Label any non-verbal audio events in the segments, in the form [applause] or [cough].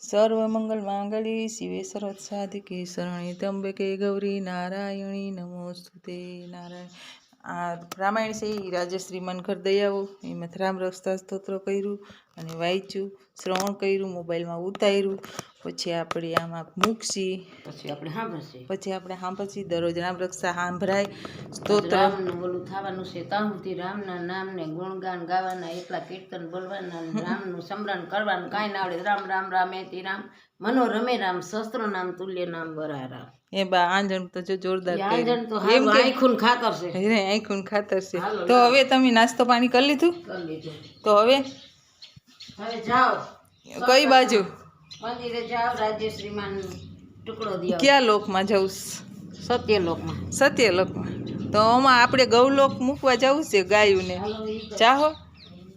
સર્વમંગલ માંગલી શિવે સર્વત સાધિકે શરણે તંબકે ગૌરી નારાયણી નમોસ્તુતે નારાયણ આ રામાયણ છે એ રાજશ્રી મનખર દયાઓ એમાં રામ રક્ષા સ્તોત્ર કર્યું અને વાંચ્યું શ્રવણ કર્યું મોબાઈલમાં ઉતાર્યું પછી આપણે આમાં મૂકશી. પછી આપણે સાંભળશે. પછી આપણે સાંભળશી દરરોજ રામ રક્ષા સાંભળાય સ્તોત્ર. ઓલું થવાનું છે તાહુથી રામના નામને ગુણગાન ગાવાના એકલા કીર્તન બોલવાના રામનું સમરણ કરવાનું કાંઈ ના આવડે. રામ રામ રામેતી રામ. મનોરમે રામ શસ્ત્ર નામ તુલ્ય નામ વરા રામ એ બા આંજણ તો જો જોરદાર આંજણ તો હારું આંખું ખાતર છે. એને આંખું ખાતર છે. તો હવે તમે નાસ્તો પાણી કરી લીધું? કરી લીધું. તો હવે હવે જાઓ. કઈ બાજુ? મંદિરે જાઓ રાજ્યશ્રીમાન ટુકડો દિયો. ક્યાં લોકમાં જવું સત્યલોકમાં. સત્યલોકમાં? તો આમાં આપણે ગૌલોક મૂકવા જવું છે ગાયુંને. ચાહો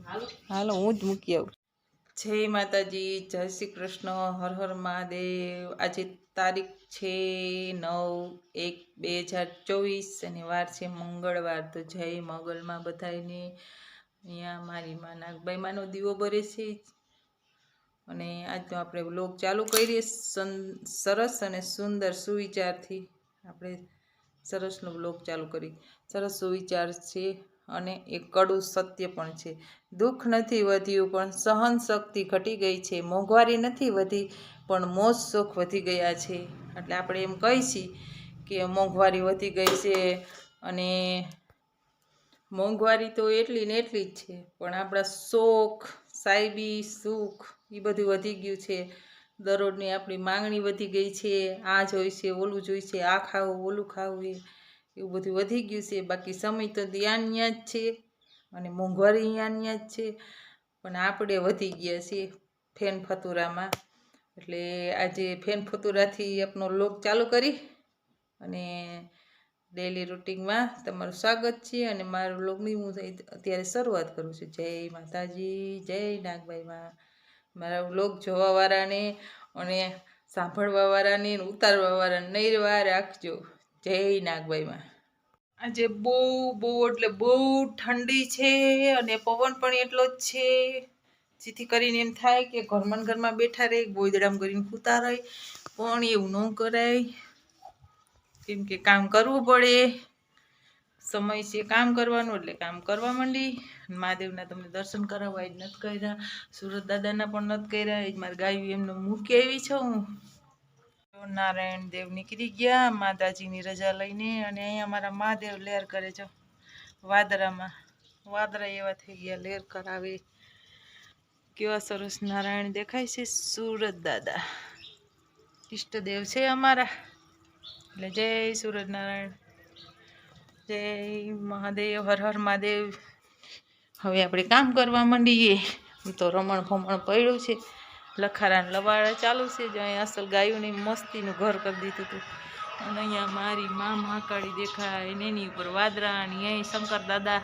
હાલો. હાલો હું જ મૂકી આવું. જય માતાજી જય શ્રી કૃષ્ણ હર હર મહાદેવ. આજે તારીખ છે નવ એક બે હજાર ચોવીસ અને વાર છે મંગળવાર. તો જય મંગલમાં બધાને અહીંયા મારી માં નાગભાઈ માનો દીવો ભરે છે. અને આજ તો આપણે વ્લોગ ચાલુ કરીએ સરસ અને સુંદર સુવિચારથી. આપણે સરસનો વ્લોગ ચાલુ કરી. સરસ સુવિચાર છે અને એ કડું સત્ય પણ છે. દુઃખ નથી વધ્યું, પણ સહન શક્તિ ઘટી ગઈ છે. મોંઘવારી નથી વધી, પણ મોજ શોખ વધી ગયા છે. એટલે આપણે એમ કહીશી કે મોંઘવારી વધી ગઈ છે અને મોંઘવારી તો એટલી ને એટલી જ છે, પણ આપણા શોખ સાહેબી સુખ એ બધું વધી ગયું છે. દરરોજની આપણી માંગણી વધી ગઈ છે, આ જોઈશે ઓલું જોઈશે આ ખાવું, ઓલું ખાવું, એ એવું બધું વધી ગયું છે. બાકી સમય તો ત્યાં જ છે અને મોંઘવારી અહીંયા જ છે, પણ આપણે વધી ગયા છીએ ફેન ફતુરામાં. એટલે આજે ફેન ફતુરાથી આપનો લોક ચાલુ કરી અને ડેલી રૂટિનમાં તમારું સ્વાગત છે અને મારું બ્લોગની હું અત્યારે શરૂઆત કરું છું. જય માતાજી, જય નાગભાઈમાં. મારા બ્લોગ જોવાવાળાને અને સાંભળવાવાળાને ઉતારવાવાળાને નૈરવા રાખજો. જય નાગભાઈમાં. આજે બહુ બહુ એટલે બહુ ઠંડી છે અને પવન પણ એટલો જ છે. જેથી કરીને એમ થાય કે ઘરમાં ઘરમાં બેઠા રહે ગોદડામાં કરીને ખૂતા રહે, પણ એવું ન કરાય. કેમ કે કામ કરવું પડે. સમય છે કામ કરવાનું એટલે કામ કરવા માંડી. મહાદેવના તમને દર્શન કરાવવા જ નથી કર્યા. સુરત દાદાના પણ નથી કર્યા. એ જ મારી ગાયું એમને મૂકી આવી છું હું. નારાયણ દેવ નીકળી ગયા. માતાજીની રજા લઈને અને અહીંયા મારા મહાદેવ લહેર કરે છે. વાદરામાં. વાદરા એવા થઈ ગયા લહેર કરાવે. કેવા સરસ નારાયણ દેખાય છે. સુરત દાદા. ઈષ્ટદેવ છે અમારા. એટલે જય સૂરજનારાયણ. જય મહાદેવ હર હર મહાદેવ. હવે આપણે કામ કરવા માંડીએ. આમ તો રમણ ભમણ પડ્યું છે. લખારા ને લવાડા ચાલુ છે. જો અહીંયા અસલ ગાયોની મસ્તીનું ઘર કરી દીધું હતું. અને અહીંયા મારી મા મહાકાળી દેખાય ને એની ઉપર વાદરા અને અહીં શંકર દાદા.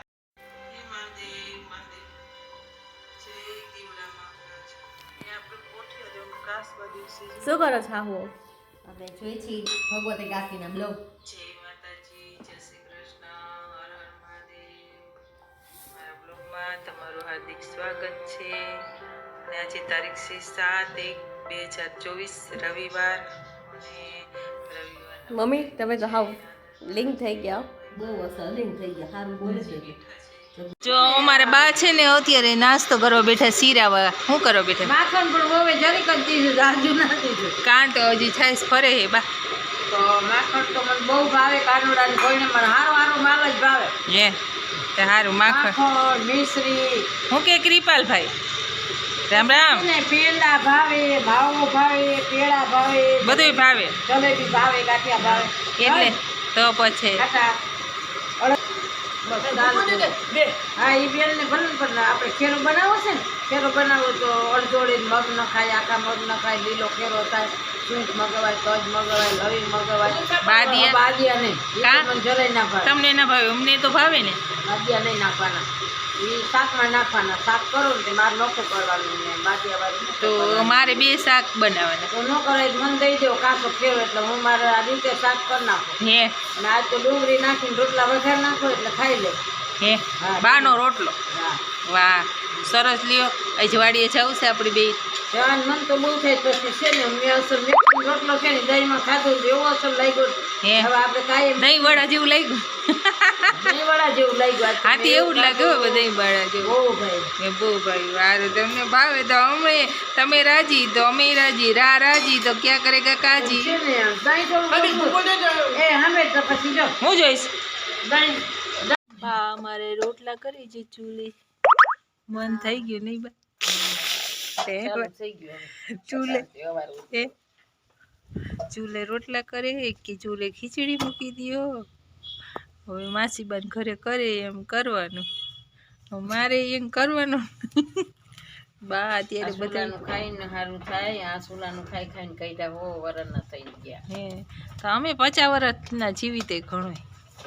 શું કરો છો આવો? આપણે જોઈએ છીએ ભગવતી કાકીના બ્લોગ જય માતાજી જય શ્રી કૃષ્ણ. હર હર મહાદેવ. મારા બ્લોગમાં તમારું હાર્દિક સ્વાગત છે. અને આજે તારીખ છે સાત એક બે હજાર ચોવીસ રવિવાર. અને રવિવાર મમ્મી તમે તો હાવ લિંક થઈ ગયા બહુ અસર. લિંક થઈ ગયા. સારું બોલે છે. જો અમારે બા છે ને અત્યારે નાસ્તો કરવા બેઠા શીરાવા. શું કરવા બેઠા? માખણ પણ હવે જરી કરતી દીધું રાજુ ના દીધું કાંટ હજી છાઈસ ફરે હે બા. તો માખણ તો મને બહુ ભાવે કાનુડા કોઈને મને હારો હારો માલ જ ભાવે. હે તે હારું માખણ. મિશ્રી. હું કે કૃપાલભાઈ રામ રામ. ને પેંડા ભાવે ભાવો ભાવે પેડા ભાવે. બધુંય ભાવે. જલેબી ભાવે ગાંઠિયા ભાવે. એટલે તો પછી. હા એ બેન ભલે પણ આપણે ખેરો બનાવો છે ને ખેરો બનાવો તો અડધોળી મગ ન ખાય આખા મગ ન ખાય લીલો ખેરો થાય સૂંઠ મગવાય તજ મગવાય લવિંગ મગવાય. બાદિયા? બાદિયા નહીં તમને ના ભાવે અમને તો ભાવે ને. બાદિયા નહીં નાખવાના. એ શાકમાં નાખવાના. શાક કરો ને મારે નોખું કરવાનું ને બાદિયા તો મારે બે શાક બનાવવાના. તો ન કરે મને દઈ દો કાંસો ફેરો એટલે હું મારે આ રીતે શાક કરી નાખું. હે. અને આજ તો ડુંગળી નાખીને રોટલા વઘાર નાખો એટલે ખાઈ લે. હે. બાનો રોટલો. વાહ સરસ લ્યો. અજવાડીએ જવું છે આપણી બે જવાનું મન તો બહુ થાય પછી છે ને મેં અસર મેથીનો રોટલો છે ને દહીંમાં ખાધો એવો અસર લાગ્યો હે. હવે આપણે કાંઈ દહીં વડા જેવું લાગ્યું. [laughs] દહીંવડા જેવું લાગ્યું આજ તો એવું જ લાગે હો દહીં જેવું. ભાઈ. બહુ ભાઈ વારે તમને ભાવે તો અમે તમે રાજી તો અમે રાજી રા રાજી તો ક્યાં કરેગા કાજી છે ને દહીં થોડું એ હમે તો પછી જો. હું જોઈશ? બા અમારે રોટલા કરી છે ચૂલે. મન થઈ ગયું નહીં બા. થઈ ગયું ચૂલે. ચૂલે રોટલા કરે કે ચૂલે ખીચડી મૂકી દ્યો? હવે માસીબાન ઘરે કરે એમ કરવાનું. મારે એમ કરવાનું. બા અત્યારે બધા ખાઈને સારું થાય આ સુલાનું ખાઈ ખાઈને કઈડા હો વરના થઈ ગયા. હે તો અમે પચાસ વર્ષના જીવીતે ઘણો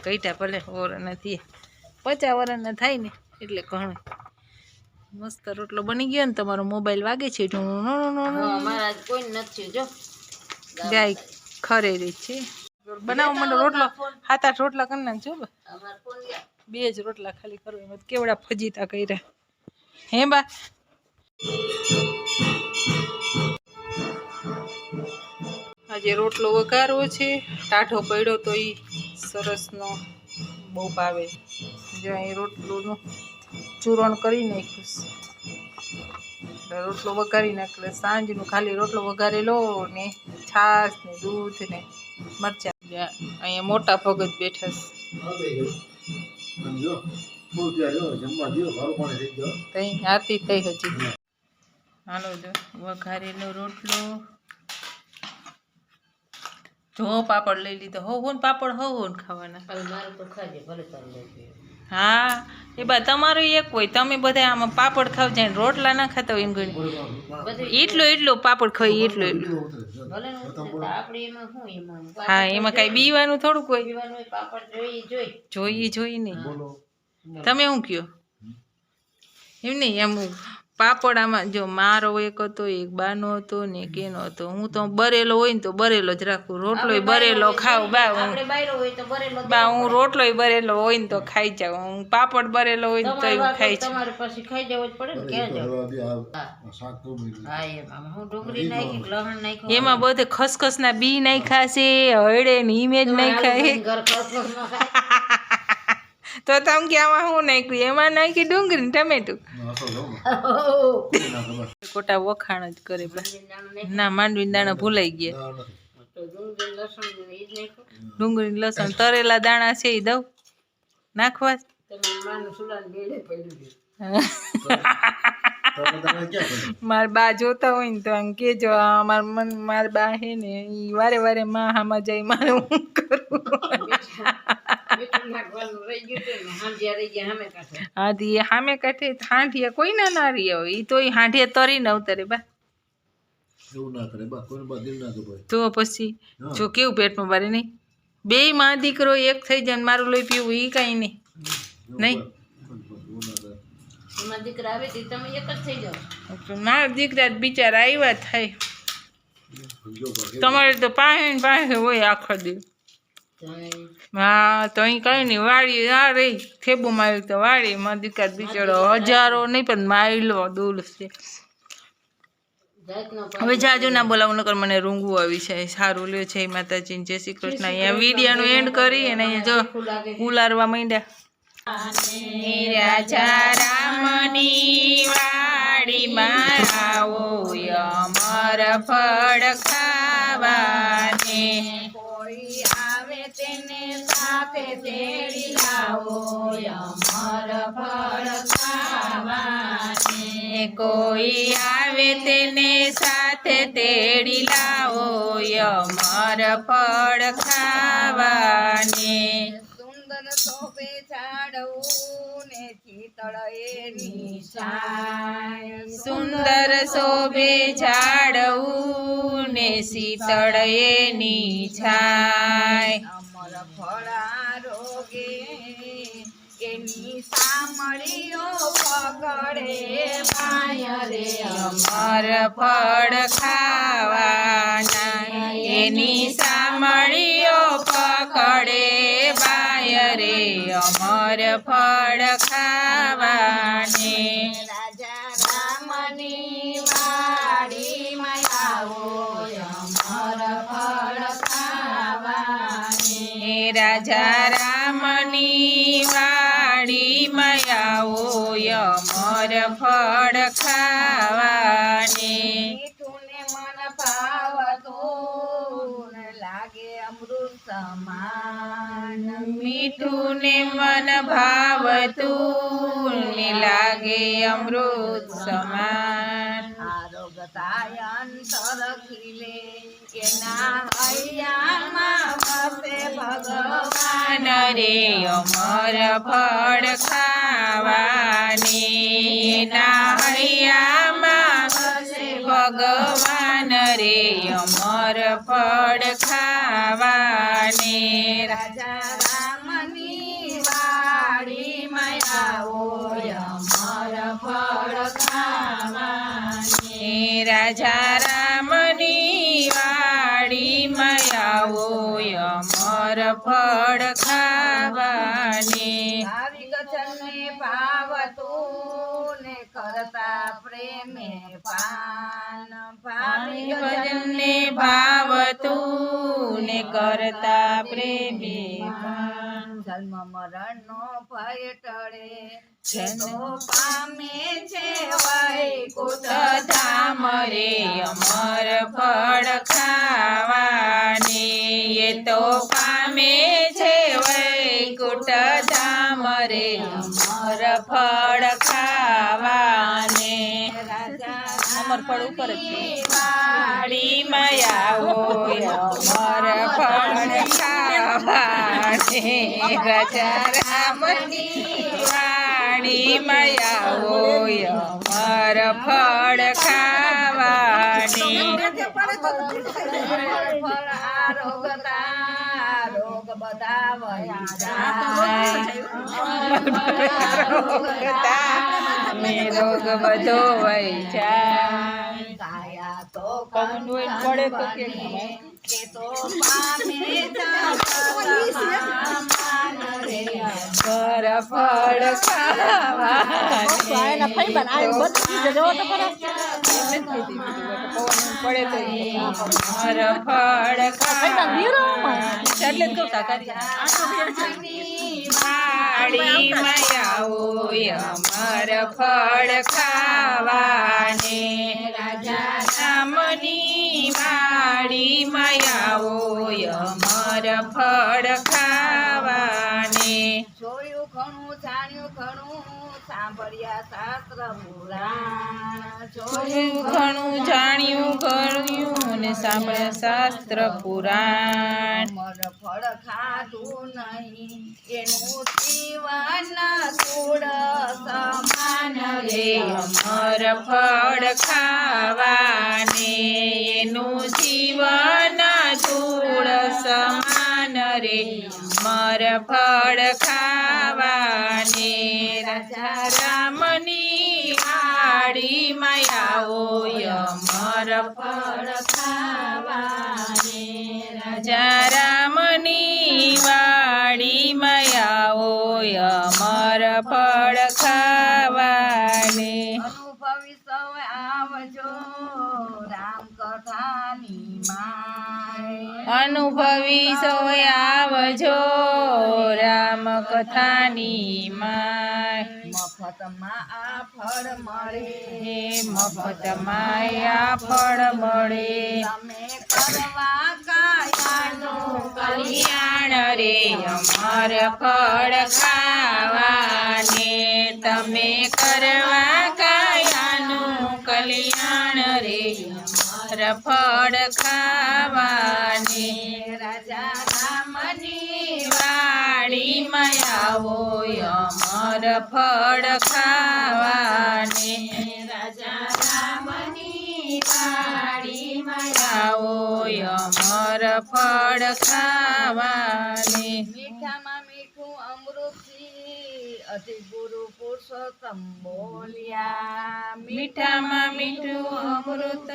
કઈટા ભલે ઓર નથી પચાસ વર્ષના થાય ને એટલે ઘણો મસ્ત રોટલો બની ગયો ને તમારો મોબાઈલ વાગે છે અમારા કોઈ નથી જો. ગાય ખરે રહી છે. બનાવો મને રોટલો. હાથ આઠ રોટલા કરી નાખજો બા. જ રોટલા ખાલી કરો એમાં કેવડા ફજીતા કર્યા. હે બા. આજે રોટલો વઘારવો છે. ટાઢો પડ્યો તો એ સરસનો બહુ ભાવે. જો અહીં રોટલોનું ચૂરણ કરી નાખ્યું રોટલો વઘારી નાખ્યો સાંજનું ખાલી રોટલો વઘારેલો ને છાશ ને દૂધ ને મરચાં. અહીંયા મોટા ભગત બેઠા છે. હજી. હાલો જો, વઘારેલો રોટલો. જો પાપડ લઈ લીધો. હો ને પાપડ, હો ને ખાવાના. મારું તો. હા એ બા તમારું એક હોય તમે બધા આમાં પાપડ ખાવ જાય રોટલા ના ખાતા હોય એમ ગણી. એટલો એટલો પાપડ ખાઈ એટલો એટલો હા એમાં કાંઈ બીવાનું થોડુંક હોય? જોઈએ જોઈએ નહીં તમે શું કયો એમ નહીં એમ પાપડ આમાં જો મારો એક હતો એક બાનો હતો ને કેનો હતો. હું તો બરેલો હોય ને તો બરેલો જ રાખું. રોટલો બરેલો ખાવ બા હું આપણે બાયરો હોય તો બરેલો બા હું રોટલો બરેલો હોય ને તો ખાઈ જાઉં. હું પાપડ બરેલો હોય ને તો એવું ખાઈ જાઉં. તમારે પછી ખાઈ જવું જ પડે ને ક્યાં એમ. આમાં હું ડુંગળી નાખી લહણ નાખ્યું એમાં બધે ખસખસના બી નાખ્યા છે હળે ને ઈમેજ નાખ્યા છે. [laughs] તો તમે કે આમાં શું નાખ્યું? એમાં નાખી ડુંગળી ટમેટું. ખોટા વખાણ જ કરે ના, માંડવી દાણા ભૂલાઈ ગયા. ડુંગળી લસણ તરેલા દાણા છે એ દઉં. નાખવા માર બા જોતા હોય ને તો આમ કેજો માર મન માર બા હે ને ઈ વારે વારે માં હામાં જાય મારે હું કરું? હા ને એ હામે કાંઠે હાંઠિયા કોઈ ના ના રહી હોય ઈ તો ઈ હાંઠિયા તરીને ઉતરે બા. તો પછી જો કેવું પેટમાં ભરે નહીં? બે માં દીકરો એક થઈ જાય ને મારું લઈ પીવું ઈ કાંઈ નહીં. નહીં? એમાં દીકરા આવે તે તમે એક જ થઈ જાઓ. મારા દીકરા બિચારા આવ્યા થાય. તમારે તો પાસે ને પાસે હોય આખો દી હા તો અહીં કઈ નહીં વાળી ના રહી. થેબુ મારી તો વાળી. માં દીકરા બિચારો હજારો નહીં પણ માઇલો દૂર છે. હવે જાજુ ના બોલાવું નકર મને રૂંગવું આવી છે. સારું લ્યો છે માતાજી જય શ્રી કૃષ્ણ. અહીંયા વિડીયાનું એન્ડ કરી અને અહીંયા જો ઉલારવા માંડ્યા. રાજા રામની વાડીમાં આવો અમર ફળ ખાવાને. કોઈ આવે તેને સાથે તેડી લાવો અમર ફળ ખાવાને. કોઈ આવે તેને સાથે તેડી લાવો અમર ફળ ખાવાને. શોભે ઝાડવું ને શીતળ એની સુંદર શોભે ઝાડવું ને શીતળ એની છાય અમર ફળા રોગે એની સામળીઓ પકડે માય રે અમર ફળ ખાવાના એની સામળીઓ પકડે રે અમર ફળ ખાવાને. રાજા રામની વાડી માયાઓ અમર ફળ ખાવાને રાજા રામની વાડી માયાઓ અમર ફળ ખાવાને. મીઠું ને મન ભાવતું ને લાગે અમૃત સમાન. આરોગતાય અંતર ખીલે એના હૈયામાં વસે ભગવાન. રે અમર ફળ ખાવાને ના હૈયામાં વસે ભગવાન. રે અમર ફળ ખાવાને રાજા રાજા રામની વાડી આવો અમર ફળ ખાવાને. ભાવતું ને કરતા પ્રેમે પાન. ભાવિક ભજનને ભાવતું ને કરતા પ્રેમે જન્મ મરણ નો ભય ટળે. જન્મ તો પામે છે વૈકુંઠ ધામ રે અમર ફળ ખાવાને. એ તો પામે છે વૈકુંઠ ધામ રે અમર ફળ ખાવાને. અમર ફળ ઉપર જ માયા હોય અમર ફળ ખાવાને. રાજા રામની વાડીમાં હોય અમર ફળ ખાવાની રોગ બધા વહી જાય કાયા તો તો કે તો પામે જામાન રે ઘર ફળ ખાવાને પડે તો પર ફળ એટલે તો કાકાડી આવો અમર ફળ ખાવાને રાજા રામની વાડીમાં આવો અમર ફળ સાંભળ્યા શાસ્ત્ર પુરાણ. જોયું ઘણું જાણ્યું ઘણ્યું ને સાંભળ્યા શાસ્ત્ર પુરાણ. અમર ફળ ખાધું નહીં એનું જીવન સમાન રે. અમર ફળ ખાવાને એનું જીવન ધૂળ સમાન રે. મર ફળ ખાવાને રાજા રામની વાડીમાં આવો અમર ફળ ખાવાને. રાજા રામની વાડીમાં આવો અમર ફળ અનુભવી સોય આવજો રામ કથાની માય. મફતમાં આ ફળ મળે. મફતમાં આ ફળ મળે. તમે કરવા કાયાનું કલ્યાણ રે અમર ફળ ખાવાને. તમે કરવા કાયાનું કલ્યાણ રે અમર ફળ ખાવાને. રાજા રામની વાડીમાં આવો અમર ફળ ખાવાની. રાજા આવો અમર ફળ ખાવાની. મીઠું અતિ ગુરુ પુરુષોત્તમ બોલ્યા. મીઠામાં મીઠું અમૃત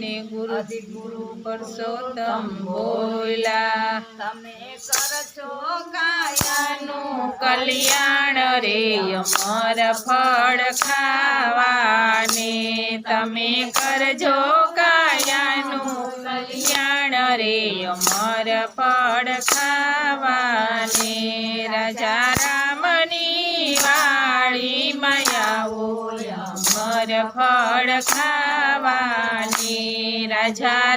ને ગુરુ ગુરુ પુરુષોત્તમ બોલ્યા. તમે કરશો કાયાનું કલ્યાણ રે અમર ફળ ખાવાને તમે કરજો કાયાનું અમર ફળ ખાવાને. રાજા રામની વાળી માયાઓ અમર ફળ ખાવાની. રાજા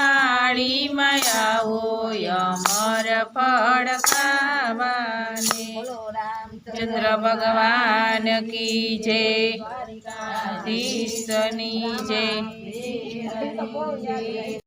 વાળી માયાઓ અમર ફળ ખાવાને. ચંદ્ર ભગવાન કી જય. કૃષ્ણની જય.